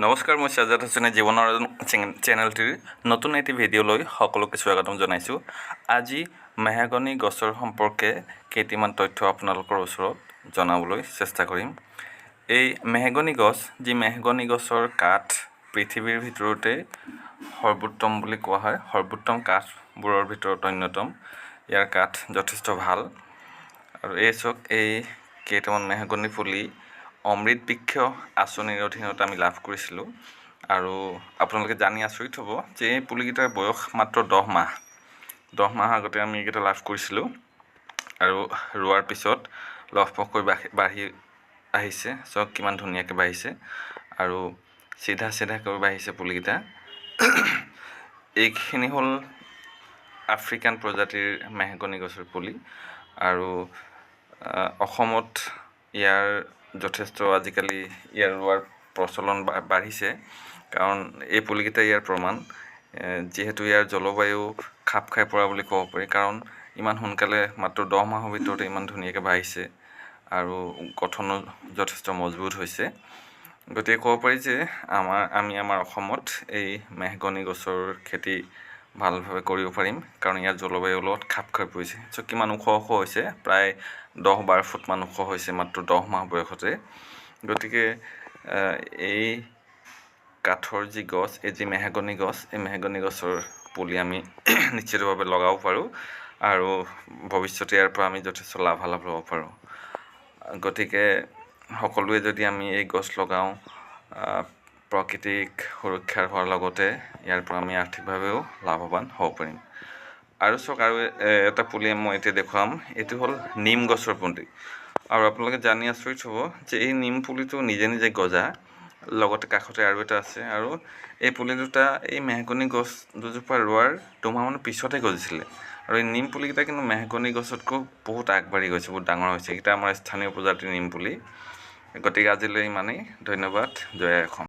নমস্কাৰ, মই শ্বাজাদ হুছেইনে জীৱনৰ চেন- চেনেলটিৰ নতুন এটি ভিডিঅ'লৈ সকলোকে স্বাগতম জনাইছোঁ। আজি মেহগনি গছৰ সম্পৰ্কে কেইটিমান তথ্য আপোনালোকৰ ওচৰত জনাবলৈ চেষ্টা কৰিম। এই মেহগনি গছ, যি মেহগনি গছৰ কাঠ পৃথিৱীৰ ভিতৰতে সৰ্বোত্তম বুলি কোৱা হয়, সৰ্বোত্তম কাঠবোৰৰ ভিতৰত অন্যতম। ইয়াৰ কাঠ যথেষ্ট ভালো। আৰু এই চাওক এই কেইটামান মেহগনি পুলি অমৃত বৃক্ষ আঁচনিৰ অধীনত আমি লাভ কৰিছিলোঁ। আৰু আপোনালোকে জানি আচৰিত হ'ব যে এই পুলিকেইটাৰ বয়স মাত্ৰ দহ মাহ। দহ মাহ আগতে আমি এইকেইটা লাভ কৰিছিলোঁ। আৰু ৰোৱাৰ পিছত লহপহকৈ বাঢ়ি বাঢ়ি আহিছে। চাওক কিমান ধুনীয়াকৈ বাঢ়িছে। আৰু চিধা চিধাকৈ বাঢ়িছে পুলিকেইটা। এইখিনি হ'ল আফ্ৰিকান প্ৰজাতিৰ মেহগনি গছৰ পুলি। আৰু অসমত ইয়াৰ যথেষ্ট আজিকালি ইয়াৰ প্ৰচলন বাঢ়িছে। কাৰণ এই পুলিকেইটা ইয়াৰ প্ৰমাণ। যিহেতু ইয়াৰ জলবায়ু খাপ খাই পৰা বুলি ক'ব পাৰি, কাৰণ ইমান সোনকালে মাত্ৰ দহ মাহৰ ভিতৰতে ইমান ধুনীয়াকৈ বাঢ়িছে আৰু গঠনো যথেষ্ট মজবুত হৈছে। গতিকে ক'ব পাৰি যে আমাৰ, আমি আমাৰ অসমত এই মেহগনি গছৰ খেতি ভালভাৱে কৰিব পাৰিম, কাৰণ ইয়াৰ জলবায়ুৰ লগত খাপ খাই পৰিছে। চ' কিমান ওখ ওখ হৈছে? প্ৰায় দহ বাৰ ফুটমান ওখ হৈছে মাত্ৰ দহ মাহ বয়সতে। গতিকে এই কাঠৰ যি গছ, এই যি মেহগনি গছ, এই মেহগনি গছৰ পুলি আমি নিশ্চিতভাৱে লগাব পাৰোঁ আৰু ভৱিষ্যতে ইয়াৰ পৰা আমি যথেষ্ট লাভালাভ ল'ব পাৰোঁ। গতিকে, সকলোৱে যদি আমি এই গছ লগাওঁ প্ৰকৃতিক সুৰক্ষাৰ হোৱাৰ লগতে ইয়াৰ পৰা আমি আৰ্থিকভাৱেও লাভৱান হ'ব পাৰিম। আৰু চাওক, আৰু এটা পুলি মই এতিয়া দেখুৱাম। এইটো হ'ল নিম গছৰ পুলি। আৰু আপোনালোকে জানি আচৰিত হ'ব যে এই নিম পুলিটো নিজে নিজে গজা, লগতে কাষতে আৰু এটা আছে। আৰু এই পুলি দুটা, এই মেহগনি গছ দুজোপা ৰোৱাৰ দুমাহমানৰ পিছতে গজিছিলে। আৰু এই নিম পুলিকেইটা কিন্তু মেহগনি গছতকৈ বহুত আগবাঢ়ি গৈছে, বহুত ডাঙৰ হৈছে। এইকেইটা আমাৰ স্থানীয় প্ৰজাতিৰ নিম পুলি। গতিকে আজিলৈ ইমানেই। ধন্যবাদ। জয়